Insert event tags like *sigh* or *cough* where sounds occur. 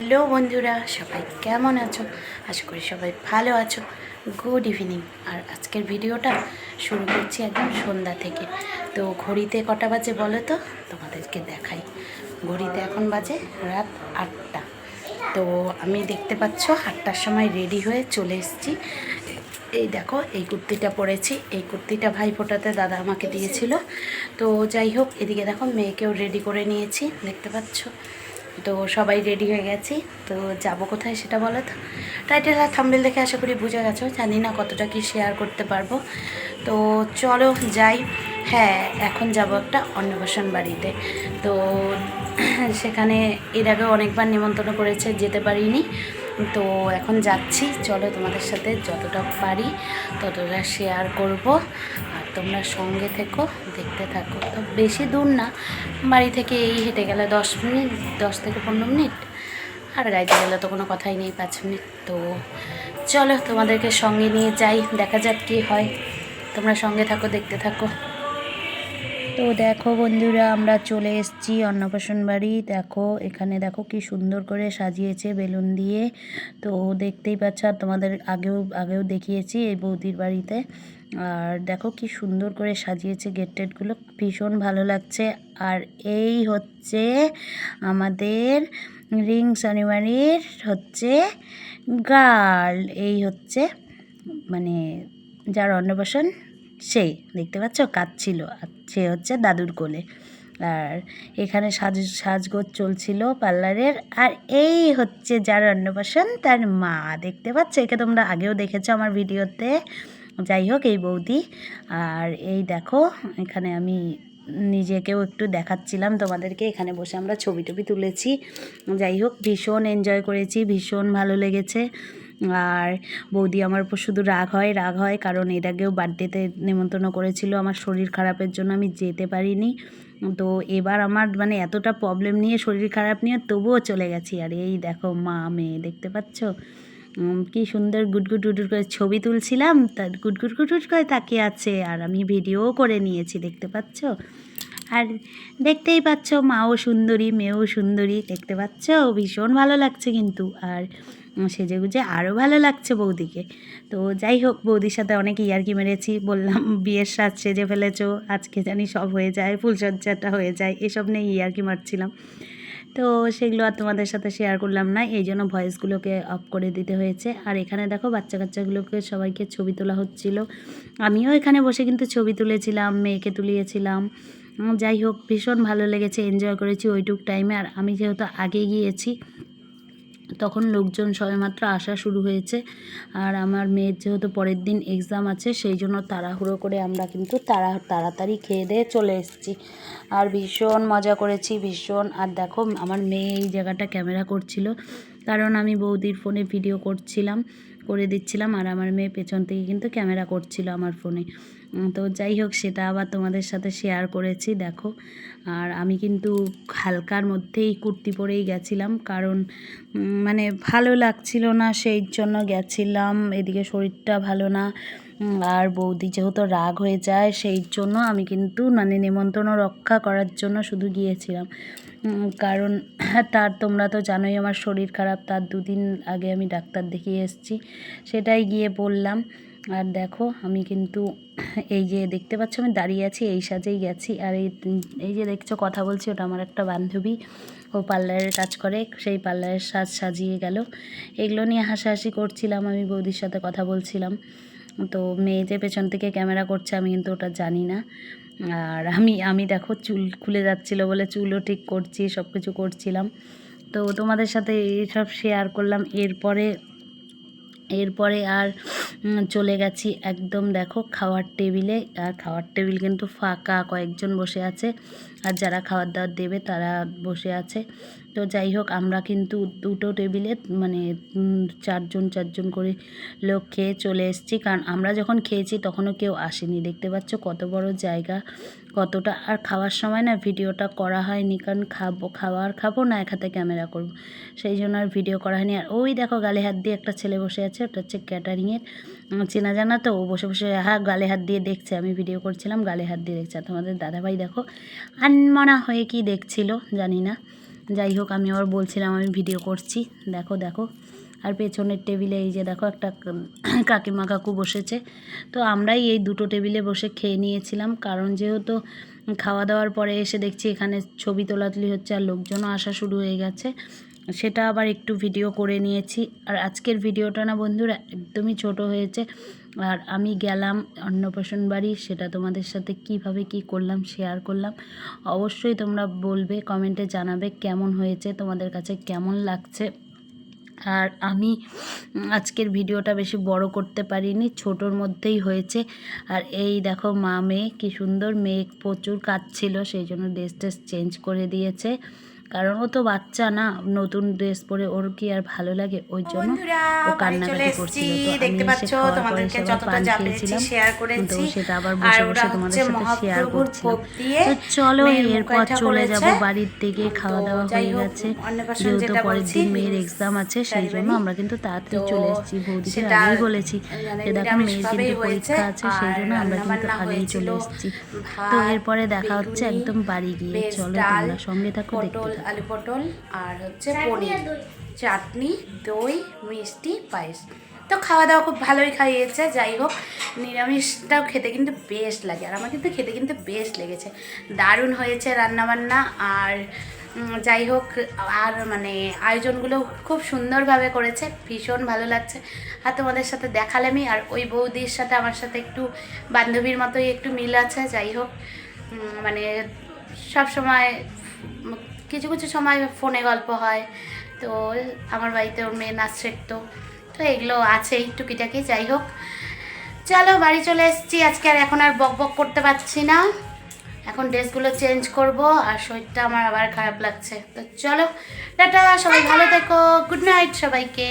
Hello বন্ধুরা, সবাই কেমন আছো? আশা করি সবাই ভালো আছো। গুড ইভিনিং আর আজকের ভিডিওটা শুরু করছি একদম সন্ধ্যা থেকে। তো ঘড়িতে কটা বাজে বলো তো? তোমাদেরকে দেখাই। ঘড়িতে এখন বাজে রাত আটটা। তো আমি দেখতে পাচ্ছ আটটার সময় রেডি হয়ে চলে এসেছি। এই দেখো, এই কুর্তিটা পরেছি। এই কুর্তিটা ভাই ফোটাতে দাদা আমাকে দিয়েছিল। তো যাই হোক, এদিকে দেখো মেয়েকেও রেডি করে নিয়েছি। দেখতে পাচ্ছ? তো সবাই রেডি হয়ে গেছি। তো যাব কোথায় সেটা বলো তো? টাইটেল আর থাম্বেল দেখে আশা করি বুঝে গেছো, জানি না কতটা কি শেয়ার করতে পারব। তো চলো যাই। হ্যাঁ এখন যাব একটা অন্নপ্রাশন বাড়িতে। তো *clears throat* সেখানে এর আগে অনেকবার নিমন্ত্রণ করেছে, যেতে পারিনি। তো এখন যাচ্ছি। চলো তোমাদের সাথে যতটা পারি ততটা শেয়ার করব। তোমরা সঙ্গে থেকো, দেখতে থাকো। তো বেশি দূর না, বাড়ি থেকে এই হেঁটে গেলে দশ মিনিট, দশ থেকে পনেরো মিনিট, আর গাড়িতে গেলে তো কোনো কথাই নেই পাঁচ মিনিট। তো চলো তোমাদেরকে সঙ্গে নিয়ে যাই, দেখা যাক কী হয়। তোমরা সঙ্গে থাকো, দেখতে থাকো। তো দেখো বন্ধুরা, আমরা চলে এসেছি অন্নপ্রাশন বাড়ি। দেখো, এখানে দেখো কি সুন্দর করে সাজিয়েছে বেলুন দিয়ে। তো দেখতেই পাচ্ছ, আর তোমাদের আগেও আগেও দেখিয়েছি এই বৌদির বাড়িতে। আর দেখো কি সুন্দর করে সাজিয়েছে গেট টেটগুলো ভীষণ ভালো লাগছে। আর এই হচ্ছে আমাদের রিং শনিবারের হচ্ছে গার্ল। এই হচ্ছে মানে যার অন্নপ্রাশন সেই, দেখতে পাচ্ছ? কাঁদছিল। আর সে হচ্ছে দাদুর কোলে। আর এখানে সাজ, সাজগোজ চলছিল পার্লারের। আর এই হচ্ছে যার অন্নপ্রাশন, তার মা। দেখতে পাচ্ছ? একে তোমরা আগেও দেখেছ আমার ভিডিওতে। যাই হোক, এই বৌদি। আর এই দেখো, এখানে আমি নিজেকেও একটু দেখাচ্ছিলাম তোমাদেরকে। এখানে বসে আমরা ছবি টবি তুলেছি। যাই হোক, ভীষণ এনজয় করেছি, ভীষণ ভালো লেগেছে। আর বৌদি আমার উপর শুধু রাগ হয় রাগ হয়, কারণ এর আগেও বার্থডেতে নেমন্তন্ন করেছিল। আমার শরীর খারাপের জন্য আমি যেতে পারিনি। তো এবার আমার মানে এতটা প্রবলেম নিয়ে শরীর খারাপ নিয়ে তবুও চলে গেছি। আর এই দেখো মা, মেয়ে, দেখতে পাচ্ছ? কি সুন্দর গুটগুট গুটগুট করে ছবি তুলছিলাম। তার গুটগুট গুটগুট করে তাকিয়ে আছে। আর আমি ভিডিও করে নিয়েছি, দেখতে পাচ্ছ? আর দেখতেই পাচ্ছ, মাও সুন্দরী, মেয়েও সুন্দরী, দেখতে পাচ্ছ? ভীষণ ভালো লাগছে কিন্তু। আর উম, সেজেগুজে আরও ভালো লাগছে বৌদিকে। তো যাই হোক বৌদির সাথে অনেক ইয়ার্কি মেরেছি বললাম বিয়ের সাজ সেজে ফেলেছো আজকে জানি সব হয়ে যায় ফুলসজ্জাটা হয়ে যায়। এসব নিয়ে ইয়ার্কি মারছিলাম। তো সেগুলো আর তোমাদের সাথে শেয়ার করলাম না এই জন্য ভয়েসগুলোকে অফ করে দিতে হয়েছে। আর এখানে দেখো বাচ্চা কাচ্চাগুলোকে সবাইকে ছবি তোলা হচ্ছিল। আমিও এখানে বসে কিন্তু ছবি তুলেছিলাম মেয়েকে তুলিয়েছিলাম। যাই হোক ভীষণ ভালো লেগেছে এনজয় করেছি ওইটুক টাইমে আর আমি যেহেতু আগে গিয়েছি তখন লোকজন সবেমাত্র আসা শুরু হয়েছে। আর আমার মেয়ের যেহেতু পরের দিন এক্সাম আছে, সেই জন্য তাড়াহুড়ো করে আমরা কিন্তু তাড়া, তাড়াতাড়ি খেয়ে দিয়ে চলে এসেছি। আর ভীষণ মজা করেছি, ভীষণ। আর দেখো, আমার মেয়ে এই জায়গাটা ক্যামেরা করছিল। কারণ আমি বৌদির ফোনে ভিডিও করছিলাম, করে দিচ্ছিলাম আর আমার মেয়ে পেছন থেকে কিন্তু ক্যামেরা করছিল আমার ফোনে। তো যাই হোক, সেটা আবার তোমাদের সাথে শেয়ার করেছি, দেখো। আর আমি কিন্তু হালকার মধ্যেই কুর্তি পরেই গেছিলাম, কারণ মানে ভালো লাগছিল না, সেই জন্য গেছিলাম। এদিকে শরীরটা ভালো না আর বৌদি যেহেতু রাগ হয়ে যায়, সেই জন্য আমি কিন্তু মানে নিমন্ত্রণ রক্ষা করার জন্য শুধু গিয়েছিলাম। কারণ *clears throat* তার তোমরা তো জানোই আমার শরীর খারাপ, তার দুদিন আগে আমি ডাক্তার দেখিয়ে এসেছি, সেটাই গিয়ে বললাম। আর দেখো, আমি কিন্তু *clears throat* এই যে দেখতে পাচ্ছ, আমি দাঁড়িয়ে আছি, এই সাজেই গেছি। আর এই এই যে দেখছ, কথা বলছি, ওটা আমার একটা বান্ধবী, ও পার্লারের কাজ করে, সেই পার্লারের সাজ সাজিয়ে গেল। এগুলো নিয়ে হাসাহাসি করছিলাম, আমি বৌদির সাথে কথা বলছিলাম। তো মেয়ে যে পেছন থেকে ক্যামেরা করছে, আমি কিন্তু ওটা জানি না। আর আমি আমি দেখো চুল খুলে যাচ্ছিল বলে চুলও ঠিক করছি সব কিছু করছিলাম। তো তোমাদের সাথে এইসব শেয়ার করলাম। এরপরে এরপরে আর চলে গেছি একদম দেখো খাওয়ার টেবিলে আর খাওয়ার টেবিল কিন্তু ফাঁকা, কয়েকজন বসে আছে। আর যারা খাওয়ার দাওয়ার দেবে তারা বসে আছে। তো যাই হোক, আমরা কিন্তু দুটো টেবিলে মানে চারজন চারজন করে লোক খেয়ে চলে এসেছি। কারণ আমরা যখন খেয়েছি তখনও কেউ আসেনি। দেখতে পাচ্ছ কত বড় জায়গা, কতটা। আর খাওয়ার সময় না ভিডিওটা করা হয়নি, কারণ খাব খাবার খাব না, এক হাতে ক্যামেরা করব। সেই জন্য আর ভিডিও করা হয়নি। আর ওই দেখো, গালে হাত দিয়ে একটা ছেলে বসে আছে, ওটা হচ্ছে ক্যাটারিংয়ের। চেনা জানা তো, ও বসে বসে হ্যাঁ গালে হাত দিয়ে দেখছে। আমি ভিডিও করছিলাম, গালে হাত দিয়ে দেখছে। আর তোমাদের দাদাভাই দেখো, আনমনা হয়ে কি দেখছিল জানি না। যাই হোক, আমি আবার বলছিলাম, আমি ভিডিও করছি। দেখো দেখো। আর পেছনের টেবিলে এই যে দেখো, একটা কাকিমা কাকু বসেছে। তো আমরাই এই দুটো টেবিলে বসে খেয়ে নিয়েছিলাম। কারণ যেহেতু খাওয়া দাওয়ার পরে এসে দেখছি এখানে ছবি তোলাতুলি হচ্ছে আর লোকজনও আসা শুরু হয়ে গেছে। সেটা আবার একটু ভিডিও করে নিয়েছি। আর আজকের ভিডিওটা না বন্ধুরা একদমই ছোট হয়েছে। আর আমি গেলাম অন্নপ্রাশন বাড়ি সেটা তোমাদের সাথে কীভাবে কি করলাম শেয়ার করলাম। অবশ্যই তোমরা বলবে কমেন্টে জানাবে কেমন হয়েছে, তোমাদের কাছে কেমন লাগছে। আর আমি আজকের ভিডিওটা বেশি বড় করতে পারিনি, ছোটোর মধ্যেই হয়েছে। আর এই দেখো মা মেয়ে, কী সুন্দর মেয়ে প্রচুর কাজ ছিল সেই জন্য ড্রেস চেঞ্জ করে দিয়েছে। কারণ ও তো বাচ্চা না নতুন ড্রেস পরে ওর কি আর ভালো লাগে? ওই জন্য ও কান্নাকাটি করছিল। তো দেখতে পাচ্ছ তোমাদেরকে যতটা যা পেরেছি শেয়ার করেছি। সেটা আবার বসে বসে তোমাদের সাথে শেয়ার করছিলাম তো চলো এরপর চলে। যাব বাড়ির থেকে খাওয়া দাওয়া হয়ে গেছে। যেহেতু পরের দিন মেয়ের এক্সাম আছে সেই জন্য আমরা কিন্তু তাড়াতাড়ি চলে এসেছি। বৌদিকে আগেই বলেছি যে দেখো মেয়ের কিন্তু পরীক্ষা আছে সেই জন্য আমরা কিন্তু আগেই চলে এসেছি। তো এরপরে দেখা হচ্ছে একদম বাড়ি গিয়ে। চলো তোমরা সঙ্গে থাকো দেখতে আলু পটল আর হচ্ছে পনির। চাটনি দই মিষ্টি পায়েস। তো খাওয়া দাওয়া খুব ভালোই খাইয়েছে যাই হোক নিরামিষটাও খেতে কিন্তু বেশ লাগে। আর আমার কিন্তু খেতে কিন্তু বেশ লেগেছে। দারুণ হয়েছে রান্নাবান্না আর যাই হোক আর মানে আয়োজনগুলো খুব সুন্দরভাবে করেছে ভীষণ ভালো লাগছে। আর তোমাদের সাথে দেখালামই আর ওই বৌদির সাথে আমার সাথে একটু বান্ধবীর মতোই একটু মিল আছে যাই হোক মানে সব সময় উম, কিছু কিছু সময় ফোনে গল্প হয়, তো আমার বাড়িতে ওর মেয়ে নাচ শিখতো তো এগুলো আছেই টুকিটাকি, যাই হোক। চলো বাড়ি চলে এসেছি, আজকে আর এখন আর বক বক করতে পারছি না। এখন ড্রেসগুলো চেঞ্জ করব আর শরীরটা আমার আবার খারাপ লাগছে। তো চলো, টাটা, সবাই ভালো থেকো, গুড নাইট সবাইকে।